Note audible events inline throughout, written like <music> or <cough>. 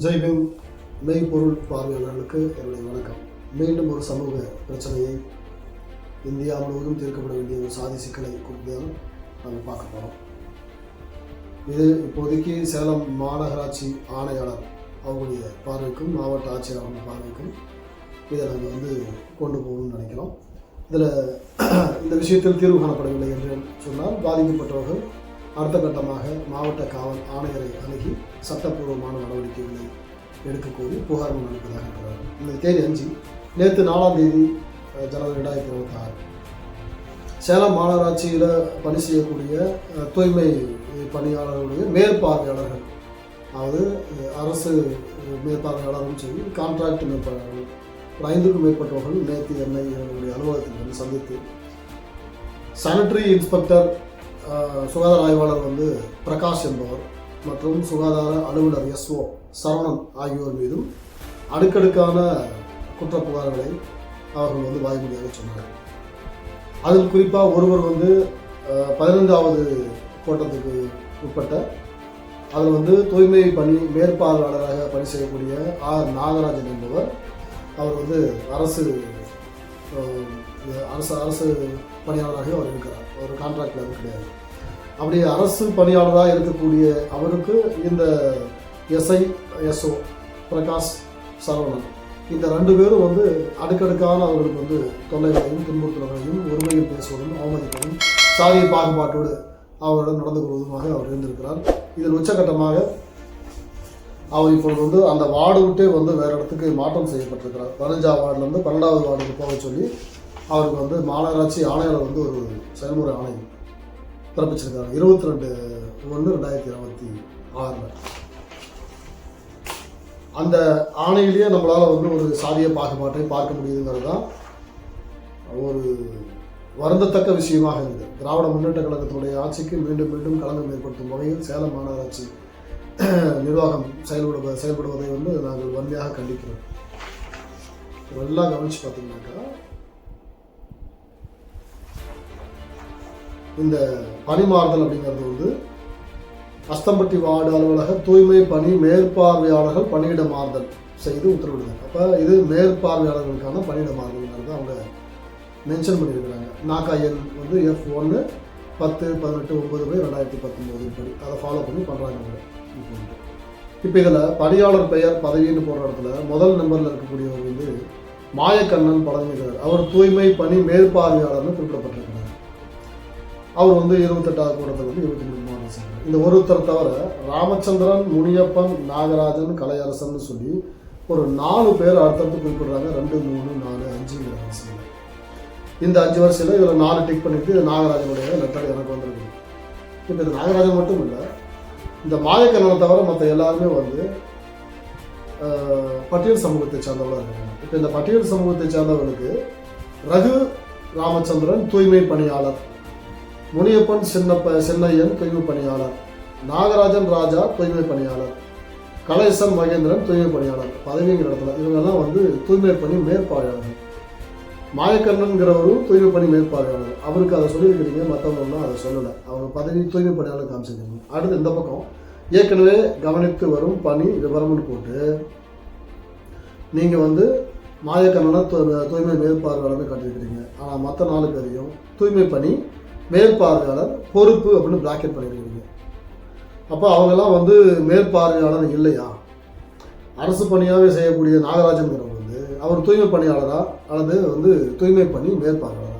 ஜெய்பீம் மெய்பொருள் பார்வையாளர்களுக்கு என்னுடைய வணக்கம். மீண்டும் ஒரு சமூக பிரச்சனையை இந்தியா முழுவதும் தீர்க்கப்பட வேண்டிய ஒரு சாதி சிக்கலை குறித்து நாங்கள் நம்ம பார்க்க போகிறோம் இது இப்போதைக்கு சேலம் மாநகராட்சி ஆணையாளர் அவங்களுடைய பார்வைக்கும் மாவட்ட ஆட்சியர் அவங்க பார்வைக்கும் இதை நாங்கள் வந்து கொண்டு போகணும்னு நினைக்கிறோம். இதில் இந்த விஷயத்தில் தீர்வு காணப்படவில்லை என்று சொன்னால் பாதிக்கப்பட்டவர்கள் அடுத்த கட்டமாக மாவட்ட காவல் ஆணையரை அணுகி சட்டப்பூர்வமான நடவடிக்கைகளை எடுக்க கோரி புகார் அளிப்பதாக இருக்கிறார். இந்த தேதி அஞ்சு நேற்று நாலாம் தேதி ஜனவரி ரெண்டாயிரத்தி இருபத்தி ஆறு சேலம் மாநகராட்சியில் பணி செய்யக்கூடிய தூய்மை பணியாளர்களுடைய மேற்பார்வையாளர்கள் அதாவது அரசு மேற்பார்வையாளரும் சரி கான்ட்ராக்ட் மேற்பார்வையாளர்கள் ஒரு ஐந்துக்கும் மேற்பட்டவர்கள் நேற்று என்னை என்னுடைய அலுவலகத்தில் வந்து சந்தித்து சானிட்டரி இன்ஸ்பெக்டர் சுகாதார ஆய்வாளர் வந்து பிரகாஷ் என்பவர் மற்றும் சுகாதார அலுவலர் எஸ்ஓ சரவணன் ஆகியோர் மீதும் அடுக்கடுக்கான குற்றப் புகார்களை அவர்கள் வந்து வாய்மொழியாக சொன்னார்கள். அதில் குறிப்பாக ஒருவர் வந்து பதினைந்தாவது கோட்டத்துக்கு உட்பட்ட அதில் வந்து தூய்மை பணி மேற்பார்வையாளராக பணி செய்யக்கூடிய ஆர் நாகராஜன் என்பவர் அவர் வந்து அரசு அரசு அரசு பணியாளராக அவர் இருக்கிறார். ஒரு கான்ட்ராக்டில் அவர் கிடையாது. அப்படி அரசு பணியாளராக இருக்கக்கூடிய அவருக்கு இந்த எஸ்ஐ எஸ்ஓ பிரகாஷ் சரவணன் இந்த ரெண்டு பேரும் வந்து அடுக்கடுக்கான அவர்களுக்கு வந்து தொல்லைகளையும் துன்புறுத்தல்களையும் ஒருமையில் பேசுவதும் அவமதிப்பதும் சாதிய பாகுபாட்டோடு அவருடன் நடந்து கொள்வதுமாக அவர் இருந்திருக்கிறார். இதில் உச்சகட்டமாக அவர் இப்பொழுது வந்து அந்த வார்டு விட்டே வந்து வேறு இடத்துக்கு மாற்றம் செய்யப்பட்டிருக்கிறார். பதினஞ்சாம் வார்டுலேருந்து பன்னெண்டாவது வார்டுக்கு போக சொல்லி அவருக்கு வந்து மாநகராட்சி ஆணையர் வந்து ஒரு செயல்முறை ஆணை பிறப்பிச்சிருக்காங்க இருபத்தி ரெண்டு ஒன்று ரெண்டாயிரத்தி இருபத்தி ஆறில். அந்த ஆணையிலேயே நம்மளால் வந்து ஒரு சாதிய பாகுபாட்டை பார்க்க முடியுதுங்கிறது தான் ஒரு வருந்தத்தக்க விஷயமாக இருக்குது. திராவிட முன்னேற்ற கழகத்தினுடைய ஆட்சிக்கு மீண்டும் மீண்டும் களங்கம் ஏற்படுத்தும் வகையில் சேலம் மாநகராட்சி <clears throat> நிர்வாகம் செயல்படுவ செயல்படுவதை வந்து நாங்கள் வன்மையாக கண்டிக்கிறோம். எல்லாம் கவனித்து பார்த்தீங்கன்னாக்கா இந்த பணிமாறுதல் அப்படிங்கிறது வந்து அஸ்தம்பட்டி வார்டு அலுவலக தூய்மை பணி மேற்பார்வையாளர்கள் பணியிட மாறுதல் செய்து உத்தரவிடுறாங்க அப்போ இது மேற்பார்வையாளர்களுக்கான பணியிட மாறுதல்ங்கிறது அவங்க மென்ஷன் பண்ணியிருக்கிறாங்க. நாக்கா எண் வந்து எஃப் ஒன்று பத்து பதினெட்டு ஒம்பது பை ரெண்டாயிரத்தி பத்தொம்போது படி. அதை ஃபாலோ பண்ணி பண்ணுறாங்க இப்போ இதில் பணியாளர் பெயர் பதவின்னு போடுற இடத்துல முதல் நம்பரில் இருக்கக்கூடியவர் வந்து மாயக்கண்ணன் பழனிக்கிறார் அவர் தூய்மை பணி மேற்பார்வையாளர்னு குறிப்பிடப்பட்டிருக்கிறார் அவர் வந்து இருபத்தெட்டாவது கூடத்தில் வந்து இருபத்தி மூணு மாதம் செய்கிறார் இந்த ஒருத்தர் தவிர ராமச்சந்திரன் முனியப்பன் நாகராஜன் கலையரசன் சொல்லி ஒரு நாலு பேர் அடுத்தடுத்து குறிப்பிடுறாங்க. ரெண்டு மூணு நாலு அஞ்சுங்கிற வரிசையில் இந்த அஞ்சு வரிசையில் இதில் நாலு டிக் பண்ணிட்டு இது நாகராஜனுடைய லெட்டர் எனக்கு வந்திருக்கு. இப்போ இது நாகராஜன் மட்டும் இல்லை இந்த மாயக்கண்ணனை தவிர மற்ற எல்லாருமே வந்து பட்டியல் சமூகத்தை சார்ந்தவர்களாக இருக்காங்க. இப்போ இந்த பட்டியல் சமூகத்தை சார்ந்தவர்களுக்கு ரகு ராமச்சந்திரன் தூய்மை பணியாளர் முனியப்பன் சின்னப்ப சின்னையன் தூய்மை பணியாளர். நாகராஜன் ராஜா தூய்மை பணியாளர். கலேசன் மகேந்திரன் தூய்மை பணியாளர். பதவிங்கிற இடத்துல. இவங்கெல்லாம் வந்து தூய்மை பணி மேற்பார்வையாளர் மாயக்கண்ணன்கிறவரும் தூய்மை பணி மேற்பார்வையாளர் அவருக்கு அதை சொல்லியிருக்கிறீங்க மற்றவங்களும் அதை சொல்லலை. அவங்க பதவி தூய்மை பணியாளர் காமிச்சிருக்கீங்க. அடுத்து இந்த பக்கம். ஏற்கனவே கவனித்து வரும் பணி விவரம்னு போட்டு நீங்கள் வந்து மாயக்கண்ணனை தூய்மை மேற்பார்வையாளர்னு கட்டிருக்கிறீங்க ஆனால் மற்ற நாலு பேரையும் தூய்மை பணி மேற்பார்வையாளர் பொறுப்பு அப்படின்னு பிராக்கெட் பண்ணியிருக்கீங்க அப்போ அவங்கெல்லாம் வந்து மேற்பார்வையாளர் இல்லையா? அரசு பணியாகவே செய்யக்கூடிய நாகராஜன்கிறவர் வந்து அவர் தூய்மை பணியாளராக அல்லது வந்து தூய்மை பணி மேற்பார்வையாளராக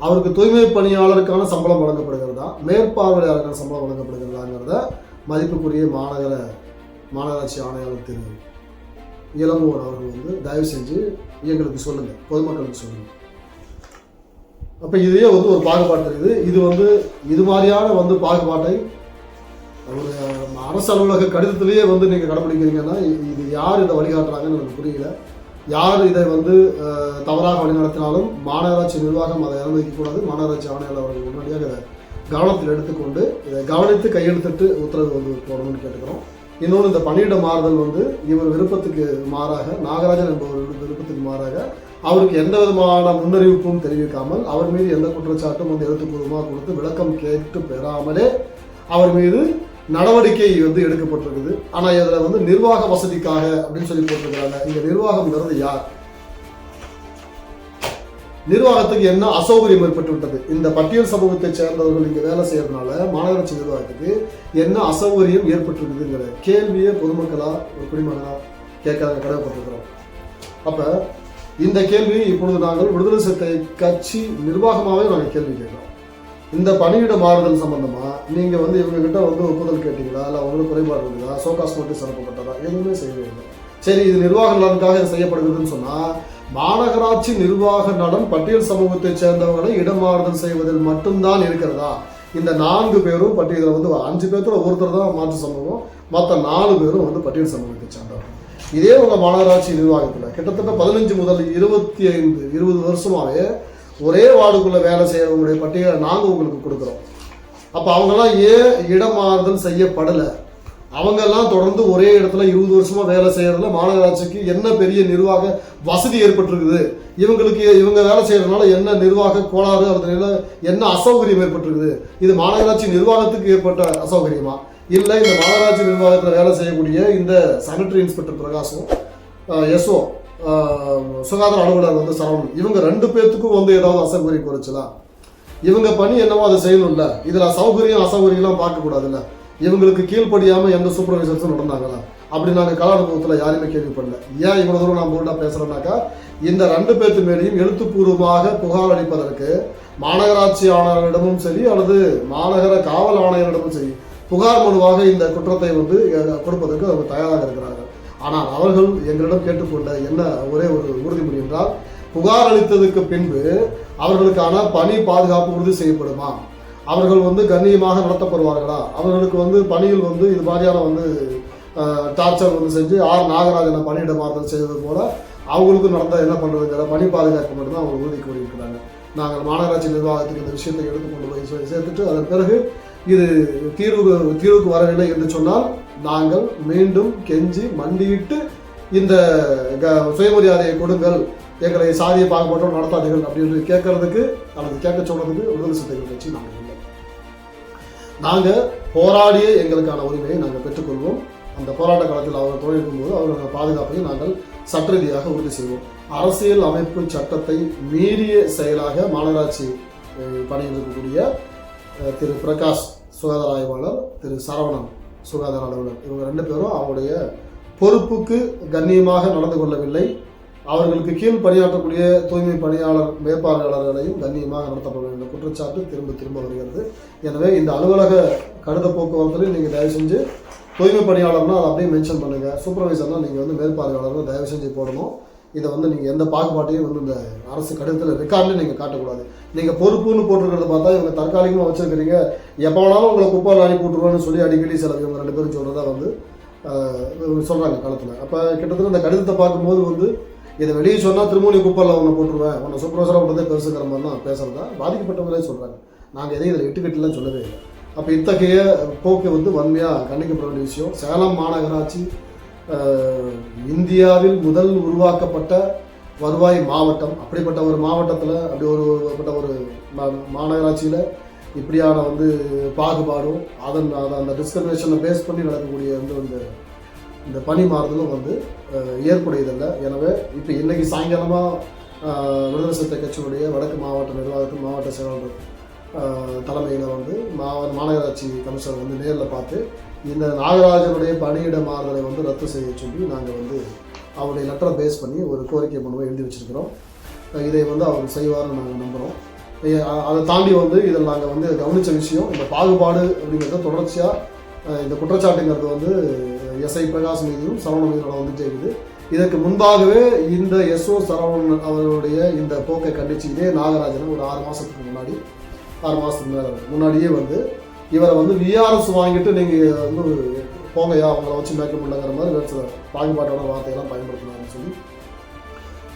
அவருக்கு தூய்மை பணியாளருக்கான சம்பளம் வழங்கப்படுகிறதா? மேற்பார்வையாளருக்கான சம்பளம் வழங்கப்படுகிறதாங்கிறத மதிப்புக்குரிய மாநகர மாநகராட்சி ஆணையாளர் திரு இளங்கோவன் அவர்கள் வந்து தயவு செஞ்சு எங்களுக்கு சொல்லுங்கள் பொதுமக்களுக்கு சொல்லுங்கள் அப்போ இதையே வந்து ஒரு பாகுபாடு இருக்குது. இது வந்து இது மாதிரியான வந்து பாகுபாட்டை ஒரு அரசு அலுவலக கடிதத்திலேயே வந்து நீங்கள் கடைப்பிடிக்கிறீங்கன்னா இது யார் இதை வழிகாட்டுறாங்கன்னு எனக்கு புரியல. யார் இதை வந்து தவறாக வழிநடத்தினாலும் மாநகராட்சி நிர்வாகம் அதை அனுமதிக்கக்கூடாது. மாநகராட்சி ஆணையாளர் அவர்கள் உடனடியாக இதை கவனத்தில் எடுத்துக்கொண்டு இதை கவனித்து கையெழுத்திட்டு உத்தரவு வந்து போடணும்னு கேட்டுக்கிறோம். இன்னொன்று இந்த பணியிட மாறுதல் வந்து இவர் விருப்பத்துக்கு மாறாக நாகராஜன் என்பவர் விருப்பத்துக்கு மாறாக அவருக்கு எந்த விதமான முன்னறிவிப்பும் தெரிவிக்காமல் அவர் மீது எந்த குற்றச்சாட்டும் வந்து எழுத்துப்பூர்வமாக கொடுத்து விளக்கம் கேட்டு பெறாமலே அவர் மீது நடவடிக்கை வந்து எடுக்கப்பட்டிருக்குது. ஆனால் இதில் வந்து நிர்வாக வசதிக்காக அப்படின்னு சொல்லி போட்டிருக்கிறாங்க. இங்கே நிர்வாகம்ங்கிறது யார்? நிர்வாகத்துக்கு என்ன அசௌகரியம் ஏற்பட்டு விட்டது இந்த பட்டியல் சமூகத்தை சேர்ந்தவர்கள் இங்கே வேலை செய்யறதுனால மாநகராட்சி நிர்வாகத்துக்கு என்ன அசௌகரியம் ஏற்பட்டிருக்குதுங்கிற கேள்வியை பொதுமக்களா ஒரு குடிமகனா கேட்க கடமைப்பட்டிருக்கிறோம். அப்ப இந்த கேள்வி இப்பொழுது நாங்கள் விடுதலை சிறுத்தை கட்சி நிர்வாகமாகவே நாங்கள் கேள்வி கேட்கிறோம். இந்த பணியிட மாறுதல் சம்பந்தமா நீங்க வந்து இவங்க கிட்ட வந்து ஒப்புதல் கேட்டீங்களா? இல்லை அவங்களுக்கு குறைபாடு இருக்குதா? சோகாஸ் நோட்டீஸ் அனுப்பப்பட்டதா? எதுவுமே செய்யவே இல்லை. சரி இது நிர்வாக நலனுக்காக இது செய்யப்படுகிறதுன்னு சொன்னா மாநகராட்சி நிர்வாக நலன் பட்டியல் சமூகத்தைச் சேர்ந்தவர்களை இடமாறுதல் செய்வதில் மட்டும்தான் இருக்கிறதா? இந்த நான்கு பேரும் பட்டியலில் வந்து அஞ்சு பேர்த்துல ஒருத்தர் தான் மாற்று சமூகம் மற்ற நாலு பேரும் வந்து பட்டியல் சமூகத்தை சேர்ந்தவர்கள் இதே உங்க மாநகராட்சி நிர்வாகத்தில் கிட்டத்தட்ட பதினஞ்சு முதல் இருபத்தி ஐந்து இருபது வருஷமாவே ஒரே வார்டுக்குள்ள வேலை செய்யறவங்களுடைய பட்டியலை நாங்கள் உங்களுக்கு கொடுக்குறோம். அப்போ அவங்களாம் ஏன் இடமாறுதல் செய்யப்படலை? அவங்கெல்லாம் தொடர்ந்து ஒரே இடத்துல இருபது வருஷமா வேலை செய்யறதுல மாநகராட்சிக்கு என்ன பெரிய நிர்வாக வசதி ஏற்பட்டிருக்குது? இவங்களுக்கு இவங்க வேலை செய்யறதுனால என்ன நிர்வாக கோளாறு அல்லது என்ன அசௌகரியம் ஏற்பட்டிருக்குது? இது மாநகராட்சி நிர்வாகத்துக்கு ஏற்பட்ட அசௌகரியமா? இல்லை இந்த மாநகராட்சி நிர்வாகத்தில் வேலை செய்யக்கூடிய இந்த சானிட்டரி இன்ஸ்பெக்டர் பிரகாஷும் எஸ்ஓ சுகாதார அலுவலர் வந்து சரவணன் இவங்க ரெண்டு பேர்த்துக்கும் வந்து ஏதாவது அசௌகரியம் குறைச்சலா? இவங்க பணி என்னவோ அதை செய்யணும்ல? இதில் சௌகரியம் அசௌகரியம்லாம் பார்க்கக்கூடாதுல்ல? இவங்களுக்கு கீழ்ப்படியாமல் எந்த சூப்பர்வைசர்ஸும் நடந்தாங்களா? அப்படி நாங்கள் கல அனுபவத்தில் யாருமே கேள்விப்படல. ஏன் இவ்வளோ தூரம் நான் போல்டா பேசுகிறேன்னாக்கா இந்த ரெண்டு பேர்த்து மேலேயும் எழுத்துப்பூர்வமாக புகார் அளிப்பதற்கு மாநகராட்சி ஆணையரிடமும் சரி அல்லது மாநகர காவல் ஆணையரிடமும் சரி புகார் மனுவாக இந்த குற்றத்தை வந்து கொடுப்பதற்கு அவங்க தயாராக இருக்கிறார்கள். ஆனால் அவர்கள் எங்களிடம் கேட்டுக்கொண்ட என்ன ஒரே ஒரு உறுதிமொழி என்றால் புகார் அளித்ததுக்கு பின்பு அவர்களுக்கான பணி பாதுகாப்பு உறுதி செய்யப்படுமா? அவர்கள் வந்து கண்ணியமாக நடத்தப்படுவார்களா? அவர்களுக்கு வந்து பணியில் வந்து இது மாதிரியான வந்து டார்ச்சர் வந்து செஞ்சு ஆர் நாகராஜனை பணியிட மாறுதல் செய்தது போல அவங்களுக்கும் நடந்தால் என்ன பண்ணுறதுங்கிற பணி பாதுகாப்பு மட்டும்தான் அவங்க உறுதி கூறியிருக்கிறாங்க. நாங்கள் மாநகராட்சி நிர்வாகத்துக்கு இந்த விஷயத்தை எடுத்து கொண்டு போய் சேர்த்துட்டு அதன் பிறகு இது தீர்வு தீர்வுக்கு வரவில்லை என்று சொன்னால் நாங்கள் மீண்டும் கெஞ்சி மண்டியிட்டு இந்த சுயமரியாதையை கொடுங்கள் எங்களை சாதியை பாகுபாட்டோடு நடத்தாதீர்கள் அப்படின்னு கேட்கறதுக்கு அல்லது கேட்க சொல்றதுக்கு விடுதலை சிறுத்தைகள் கட்சி நாங்கள். நாங்கள் போராடிய எங்களுக்கான உரிமையை நாங்கள் பெற்றுக்கொள்வோம். அந்த போராட்ட காலத்தில் அவர்கள் தொழில்க்கும் போது அவர்களோட பாதுகாப்பை நாங்கள் சட்ட ரீதியாக உறுதி செய்வோம். அரசியல் அமைப்பு சட்டத்தை மீறிய செயலாக மாநகராட்சி பணியில் இருக்கக்கூடிய திரு பிரகாஷ் சுகாதார ஆய்வாளர் திரு சரவணன் சுகாதார அலுவலர் இவங்க ரெண்டு பேரும் அவங்களுடைய பொறுப்புக்கு கண்ணியமாக நடந்து கொள்ளவில்லை. அவர்களுக்கு கீழ் பணியாற்றக்கூடிய தூய்மை பணியாளர் மேற்பார்வையாளர்களையும் கண்ணியமாக நடத்தப்படும் என்ற குற்றச்சாட்டு திரும்ப திரும்ப வருகிறது. எனவே இந்த அலுவலக கடித போக்குவரத்தில் நீங்கள் தயவு செஞ்சு தூய்மை பணியாளர்னா அதை அப்படியே மென்ஷன் பண்ணுங்கள் சூப்பர்வைசர்னா நீங்கள் வந்து மேற்பார்வையாளர்னு தயவு செஞ்சு போடணும். இதை வந்து நீங்கள் எந்த பாகுபாட்டையும் வந்து இந்த அரசு கடிதத்தில் ரெக்கார்டில் நீங்கள் காட்டக்கூடாது. நீங்கள் பொறுப்புன்னு போட்டிருக்கிறத பார்த்தா இவங்க தற்காலிகமாக வச்சிருக்கிறீங்க. எப்போ வேணாலும் உங்களை குப்பால் அனுப்பி விட்ருவோன்னு சொல்லி அடிக்கடி சில இவங்க ரெண்டு பேரும் சொல்கிறதா வந்து சொல்கிறாங்க காலத்தில். அப்போ கிட்டத்தட்ட இந்த கடிதத்தை பார்க்கும்போது வந்து இதை வெளியே சொன்னால் திருமூலி குப்பரில் உன்னை போட்டுருவேன் உன்னை சூப்பர்வைசராக விட்டதே பெருசுங்கிற மாதிரி தான் பேசுகிறதா பாதிக்கப்பட்டவங்களே சொல்கிறாங்க நாங்கள் எதையும் இதில் இட்டுக்கட்டுலாம் சொல்லவே இல்லை. அப்போ இத்தகைய போக்கு வந்து வன்மையாக கண்டிக்கப்பட வேண்டிய விஷயம். சேலம் மாநகராட்சி இந்தியாவில் முதல் உருவாக்கப்பட்ட வருவாய் மாவட்டம். அப்படிப்பட்ட ஒரு மாவட்டத்தில் அப்படி ஒரு பட்ட ஒரு மா- மாநகராட்சியில் இப்படியான வந்து பாகுபாடும் அதன் அதை அந்த டிஸ்கிரிமினேஷனை பேஸ் பண்ணி நடக்கக்கூடிய வந்து அந்த இந்த பணி மாறுதலும் வந்து ஏற்புடையதில்லை. எனவே இப்போ இன்றைக்கி சாயங்காலமாக விடுதலை சிறுத்தை வடக்கு மாவட்ட நிர்வாகத்தின் மாவட்ட செயலாளர் தலைமையில் வந்து மாவ மாநகராட்சி கமிஷனர் வந்து நேரில் பார்த்து இந்த நாகராஜனுடைய பணியிட மாறுதலை வந்து ரத்து செய்ய சொல்லி நாங்கள் வந்து அவருடைய லெட்டரை பேஸ் பண்ணி ஒரு கோரிக்கை மனுவை எழுதி வச்சிருக்கிறோம். இதை வந்து அவர் செய்வார்னு நாங்கள் நம்புகிறோம் அதை தாண்டி வந்து இதில் நாங்கள் வந்து கவனித்த விஷயம் இந்த பாகுபாடு அப்படிங்கிறது தொடர்ச்சியாக இந்த குற்றச்சாட்டுங்கிறது வந்து எஸ்ஐ பிரகாஷ் மீதியும் சரவணன் மீதும் வந்து ஜெயிக்குது. இதற்கு முன்பாகவே இந்த எஸ்ஓ சரவணன் அவர்களுடைய இந்த போக்கை கண்டிச்சு இதே நாகராஜன் ஒரு ஆறு மாதத்துக்கு முன்னாடி ஆறு மாதத்துக்கு மேலே முன்னாடியே வந்து இவரை வந்து விஆர்எஸ் வாங்கிட்டு நீங்கள் வந்து போங்கய்யா அவங்கள வச்சு மேய்க்க முடியலங்கிற மாதிரி வேறு சில பாகுபாட்டோட வார்த்தையெல்லாம் பயன்படுத்தினாங்கன்னு சொல்லி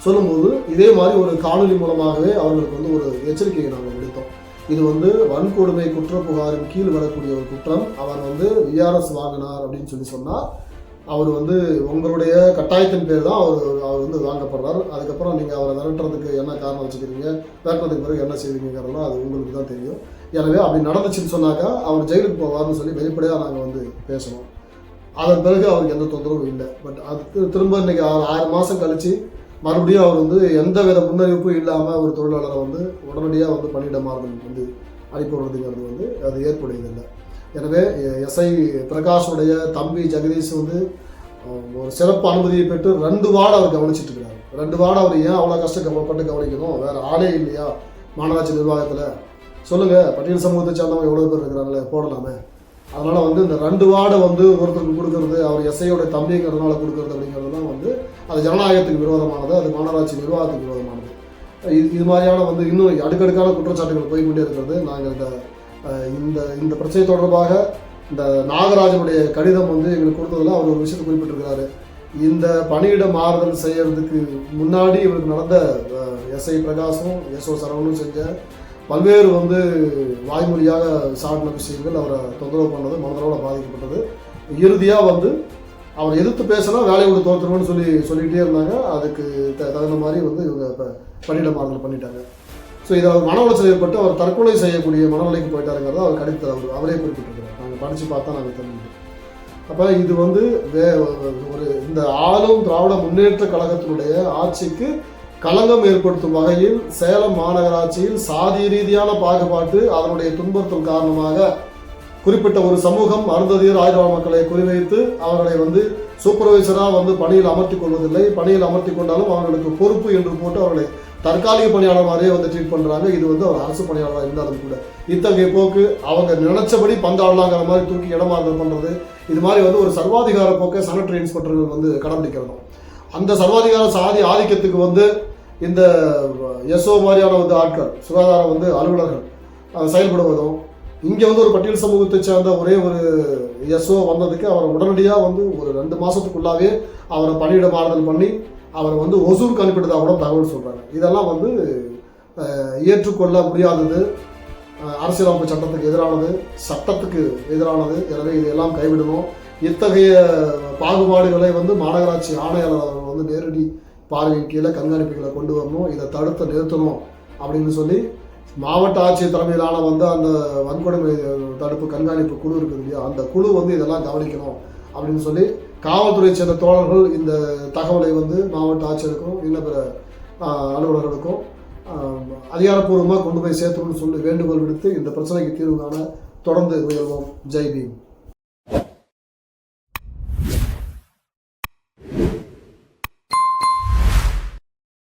சொல்லும்போது இதே மாதிரி ஒரு காணொலி மூலமாகவே அவர்களுக்கு வந்து ஒரு எச்சரிக்கையை நாங்கள் விடுத்தோம். இது வந்து வன்கொடுமை குற்ற புகாரின் கீழ் வரக்கூடிய ஒரு குற்றம். அவர் வந்து விஆர்எஸ் வாங்கினார் அப்படின்னு சொல்லி சொன்னால் அவர் வந்து உங்களுடைய கட்டாயத்தின் பேர் தான் அவர் அவர் வந்து வாங்கப்படுறார். அதுக்கப்புறம் நீங்கள் அவரை விரட்டுறதுக்கு என்ன காரணம் வச்சுக்கிறீங்க விரட்டுறதுக்கு பிறகு என்ன செய்வீங்கிறதெல்லாம் அது உங்களுக்கு தான் தெரியும். எனவே அப்படி நடந்துச்சுன்னு சொன்னாக்கா அவர் ஜெயிலுக்கு போவார்னு சொல்லி வெளிப்படையாக நாங்கள் வந்து பேசணும் அதன் பிறகு அவருக்கு எந்த தொந்தரவும் இல்லை. பட் அதுக்கு திரும்ப இன்றைக்கி ஆறு மாதம் கழித்து மறுபடியும் அவர் வந்து எந்த வித முன்னறிவிப்பும் இல்லாமல் ஒரு தொழிலாளரை வந்து உடனடியாக வந்து பணியிட மாறுதல் வந்து அளிப்படுறதுங்கிறது வந்து அது ஏற்புடையதில்லை. எனவே எஸ்ஐ பிரகாஷுடைய தம்பி ஜெகதீஷ் வந்து ஒரு சிறப்பு அனுமதியை பெற்று ரெண்டு வார்டு அவர் கவனிச்சிட்டு இருக்கிறார் ரெண்டு வார்டு அவர் ஏன் அவ்வளோ கஷ்டப்பட்டு கவனிக்கணும்? வேறு ஆளே இல்லையா? மாநகராட்சி நிர்வாகத்தில். சொல்லுங்கள் பட்டியல் சமூகத்தை சேர்ந்தவங்க எவ்வளோ பேர் இருக்கிறாங்களே? போடலாமே. அதனால் வந்து இந்த ரெண்டு வார்டை வந்து ஒருத்தருக்கு கொடுக்கறது அவர் எஸ்ஐயோட தம்பிங்கிறதுனால கொடுக்கறது அப்படிங்கிறதுலாம் வந்து அது ஜனநாயகத்துக்கு விரோதமானது அது மாநகராட்சி நிர்வாகத்துக்கு விரோதமானது. இது இது மாதிரியான வந்து இன்னும் அடுக்கடுக்கான குற்றச்சாட்டுகள் போய்கொண்டே இருக்கிறது. நாங்கள் இந்த இந்த இந்த பிரச்சனை தொடர்பாக இந்த நாகராஜனுடைய கடிதம் வந்து எங்களுக்கு கொடுத்ததில் அவர் ஒரு விஷயத்தை குறிப்பிட்டிருக்கிறாரு. இந்த பணியிட மாறுதல் செய்யறதுக்கு முன்னாடி இவருக்கு நடந்த எஸ்ஐ பிரகாசும் எஸ்ஓ சரவணும் செஞ்ச பல்வேறு வந்து வாய்மொழியாக சாட்டின விஷயங்கள் அவரை தொந்தரவு பண்ணது மனதளவில் பாதிக்கப்பட்டது. இறுதியாக வந்து அவர் எதிர்த்து பேசினா வேலையை விட்டு தோற்றுருவோம்னு சொல்லி சொல்லிகிட்டே இருந்தாங்க. அதுக்கு த- தகுந்த மாதிரி வந்து இவங்க இப்போ பணியிட மாறுதல் பண்ணிட்டாங்க. ஸோ இதை அவர் மன உளைச்சல் ஏற்பட்டு அவர் தற்கொலை செய்யக்கூடிய மனநிலைக்கு போயிட்டாருங்கிறத அவர் கடித்து அவர் அவரே குறிப்பிட்டிருக்கிறார். நாங்கள் படித்து பார்த்தா நாங்கள் தெரிஞ்சுக்கிறோம். அப்போ இது வந்து வே ஒரு இந்த ஆளும் திராவிட முன்னேற்ற கழகத்தினுடைய ஆட்சிக்கு களங்கம் ஏற்படுத்தும் வகையில் சேலம் மாநகராட்சியில் சாதி ரீதியான பாகுபாட்டு அதனுடைய துன்பத்தின் காரணமாக குறிப்பிட்ட ஒரு சமூகம் அருந்ததியர் ஆயிரம் மக்களை குறிவைத்து அவர்களை வந்து சூப்பர்வைசராக வந்து பணியில் அமர்த்தி கொள்வதில்லை. பணியில் அமர்த்தி கொண்டாலும் அவர்களுக்கு பொறுப்பு என்று போட்டு அவர்களை தற்காலிக பணியாளர் மாதிரியே வந்து ட்ரீட் பண்ணுறாங்க இது வந்து அவர் அரசு பணியாளராக இருந்தாலும் கூட. இத்தகைய போக்கு அவங்க நினைச்சபடி பந்தாடலாங்கிற மாதிரி தூக்கி இடமாறுதல் பண்ணுறது இது மாதிரி வந்து ஒரு சர்வாதிகார போக்கை சனட்டரி இன்ஸ்பெக்டர்கள் வந்து கடைபிடிக்கிறோம் அந்த சர்வாதிகார சாதி ஆதிக்கத்துக்கு வந்து இந்த எஸ்ஓ மாதிரியான வந்து ஆட்கள் சுகாதாரம் வந்து அலுவலர்கள் செயல்படுவதும் இங்கே வந்து ஒரு பட்டியல் சமூகத்தை சேர்ந்த ஒரே ஒரு எஸ்ஓ வந்ததுக்கு அவரை உடனடியாக வந்து ஒரு ரெண்டு மாதத்துக்குள்ளாவே அவரை பணியிட மாறுதல் பண்ணி அவரை வந்து ஒசூருக்கு அனுப்பிட்டதாக கூட தகவல் சொல்கிறாங்க இதெல்லாம் வந்து ஏற்றுக்கொள்ள முடியாதது அரசியலமைப்பு சட்டத்துக்கு எதிரானது சட்டத்துக்கு எதிரானது. எனவே இதையெல்லாம் கைவிடணும். இத்தகைய பாகுபாடுகளை வந்து மாநகராட்சி ஆணையாளர் அவர்கள் வந்து நேரடி பார்வையின் கீழே கண்காணிப்புகளை கொண்டு வரணும் இதை தடுத்து நிறுத்தணும் அப்படின்னு சொல்லி மாவட்ட ஆட்சியர் தலைமையிலான வந்து அந்த வன்கொடுமை தடுப்பு கண்காணிப்பு குழு இருக்குது இல்லையா? அந்த குழு வந்து இதெல்லாம் கவனிக்கணும் அப்படின்னு சொல்லி காவல்துறை சேர்ந்த தோழர்கள் இந்த தகவலை வந்து மாவட்ட ஆட்சியருக்கும் இன்னும் பிற அலுவலர்களுக்கும் அதிகாரப்பூர்வமாக கொண்டு போய் சேர்த்தணும்னு சொல்லி வேண்டுகோள் விடுத்து இந்த பிரச்சனைக்கு தீர்வு காண தொடர்ந்து முயல்வோம். ஜெய் பீம்.